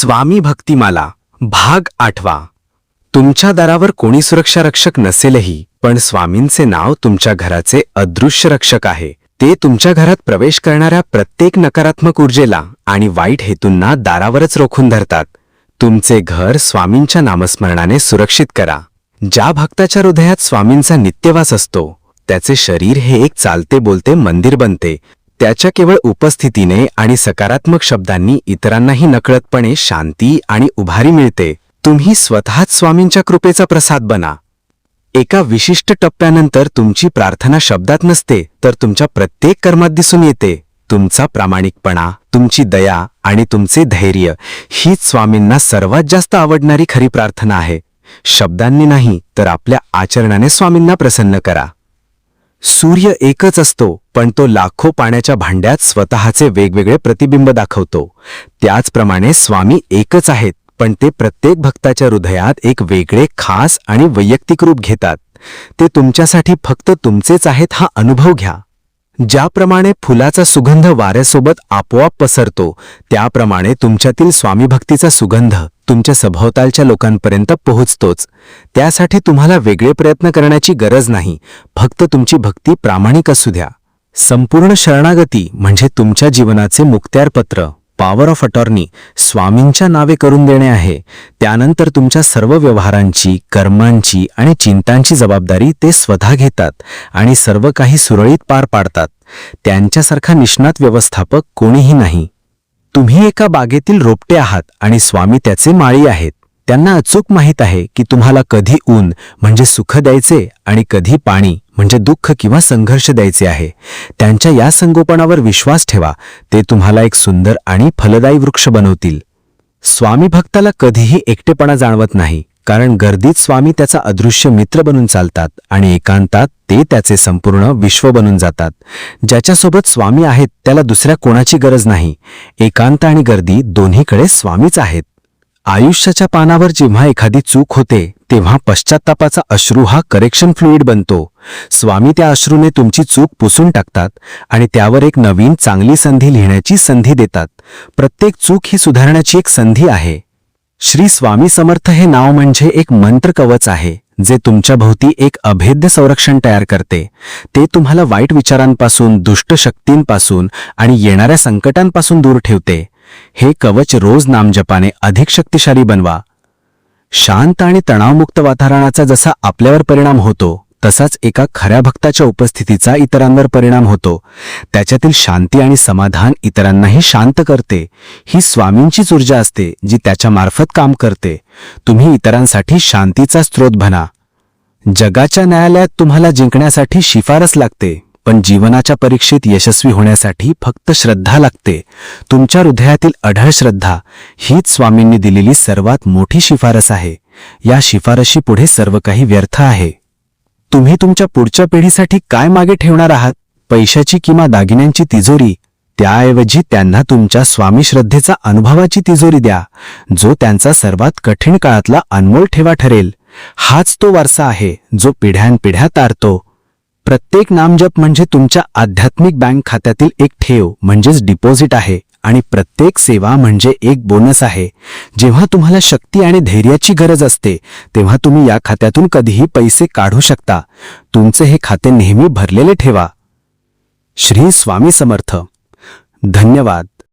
स्वामी भक्तिमाला भाग आठवा. तुमच्या दारावर कोणी सुरक्षा रक्षक नसेलही पण स्वामींचे नाव तुमच्या घराचे अदृश्य रक्षक आहे. ते तुमच्या घरात प्रवेश करणाऱ्या प्रत्येक नकारात्मक ऊर्जेला आणि वाईट हेतूंना दारावरच रोखून धरतात. तुमचे घर स्वामींच्या नामस्मरणाने सुरक्षित करा. ज्या भक्ताच्या हृदयात स्वामींचा नित्यवास असतो त्याचे शरीर हे एक चालते बोलते मंदिर बनते. त्याच्या केवळ उपस्थितीने आणि सकारात्मक शब्दांनी इतरांनाही नकळतपणे शांती आणि उभारी मिळते. तुम्ही स्वतःच स्वामींच्या कृपेचा प्रसाद बना. एका विशिष्ट टप्प्यानंतर तुमची प्रार्थना शब्दात नसते तर तुमच्या प्रत्येक कर्मात दिसून येते. तुमचा प्रामाणिकपणा तुमची दया आणि तुमचे धैर्य हीच स्वामींना सर्वात जास्त आवडणारी खरी प्रार्थना आहे. शब्दांनी नाही तर आपल्या आचरणाने स्वामींना प्रसन्न करा. सूर्य एकच असतो पण तो लाखो पाण्याच्या भांड्यात स्वतःचे वेगवेगळे प्रतिबिंब दाखवतो. त्याचप्रमाणे स्वामी एकच आहेत पण ते प्रत्येक भक्ताच्या हृदयात एक वेगळे खास आणि वैयक्तिक रूप घेतात. ते तुमच्यासाठी फक्त तुमचेच आहेत हा अनुभव घ्या. ज्याप्रमाणे फुलाचा सुगंध वाऱ्यासोबत आपोआप पसरतो त्याप्रमाणे तुमच्यातील स्वामीभक्तीचा सुगंध तुमच्या सभोवतालच्या लोकांपर्यंत पोहोचतोच. त्यासाठी तुम्हाला वेगळे प्रयत्न करण्याची गरज नाही फक्त तुमची भक्ती प्रामाणिक असू द्या. संपूर्ण शरणागती म्हणजे तुमच्या जीवनाचे मुक्त्यारपत्र पॉवर ऑफ अटॉर्नी स्वामींच्या नावे करून देणे आहे. त्यानंतर तुमच्या सर्व व्यवहारांची कर्मांची आणि चिंतांची जबाबदारी ते स्वतः घेतात आणि सर्व काही सुरळीत पार पाडतात. त्यांच्यासारखा निष्णात व्यवस्थापक कोणीही नाही. तुम्ही एका बागेतील रोपटे आहात आणि स्वामी त्याचे माळी आहेत. त्यांना अचूक माहीत आहे की तुम्हाला कधी ऊन म्हणजे सुख द्यायचे आणि कधी पाणी म्हणजे दुःख किंवा संघर्ष द्यायचे आहे. त्यांच्या या संगोपनावर विश्वास ठेवा. ते तुम्हाला एक सुंदर आणि फलदायी वृक्ष बनवतील. स्वामी भक्ताला कधीही एकटेपणा जाणवत नाही कारण गर्दीत स्वामी त्याचा अदृश्य मित्र बनून चालतात आणि एकांतात ते त्याचे संपूर्ण विश्व बनून जातात. ज्याच्यासोबत स्वामी आहेत त्याला दुसऱ्या कोणाची गरज नाही. एकांत आणि गर्दी दोन्हीकडे स्वामीच आहेत. आयुष्याच्या पानावर जेव्हा एखादी चूक होते तेव्हा पश्चात्तापाचा अश्रू हा करेक्शन फ्लुईड बनतो. स्वामी त्या अश्रूने तुमची चूक पुसून टाकतात आणि त्यावर एक नवीन चांगली संधी लिहिण्याची संधी देतात. प्रत्येक चूक ही सुधारण्याची एक संधी आहे. श्री स्वामी समर्थ हे नाव म्हणजे एक मंत्र कवच आहे जे तुमच्या भोवती एक अभेद्य संरक्षण तयार करते. ते तुम्हाला वाईट विचारांपासून दुष्ट शक्तींपासून आणि येणाऱ्या संकटांपासून दूर ठेवते. हे कवच रोज नामजपाने अधिक शक्तिशाली बनवा. शांत आणि तणावमुक्त वातावरणाचा जसा आपल्यावर परिणाम होतो तसाच एका खऱ्या भक्ताच्या उपस्थितीचा इतरांवर परिणाम होतो. त्याच्यातील शांती आणि समाधान इतरांनाही शांत करते. ही स्वामींचीच ऊर्जा असते जी त्याच्या मार्फत काम करते. तुम्ही इतरांसाठी शांतीचा स्रोत बना. जगाच्या न्यायालयात तुम्हाला जिंकण्यासाठी शिफारस लागते. पण जीवनाच्या परीक्षेत यशस्वी होण्यासाठी फक्त श्रद्धा लागते. तुमच्या हृदयातील अढळ श्रद्धा हीच स्वामींनी दिलेली सर्वात मोठी शिफारस आहे. या शिफारशी पुढे सर्व काही व्यर्थ आहे. तुम्ही तुमच्या पुढच्या पिढीसाठी काय मागे ठेवणार आहात? पैशाची किंवा दागिन्यांची तिजोरी? त्याऐवजी त्यांना तुमच्या स्वामी श्रद्धेचा अनुभवाची तिजोरी द्या जो त्यांचा सर्वात कठीण काळातला अनमोल ठेवा ठरेल. हाच तो वारसा आहे जो पिढ्यानपिढ्या तारतो. प्रत्येक नामजप म्हणजे तुमच्या आध्यात्मिक बँक खात्यातील एक ठेव म्हणजेच डिपॉझिट आहे. आणि प्रत्येक सेवा म्हणजे एक बोनस आहे. जेव्हा तुम्हाला शक्ती आणि धैर्याची गरज असते तेव्हा तुम्ही या खात्यातून कधीही पैसे काढू शकता. तुमचे हे खाते नेहमी भरलेले ठेवा. श्री स्वामी समर्थ. धन्यवाद.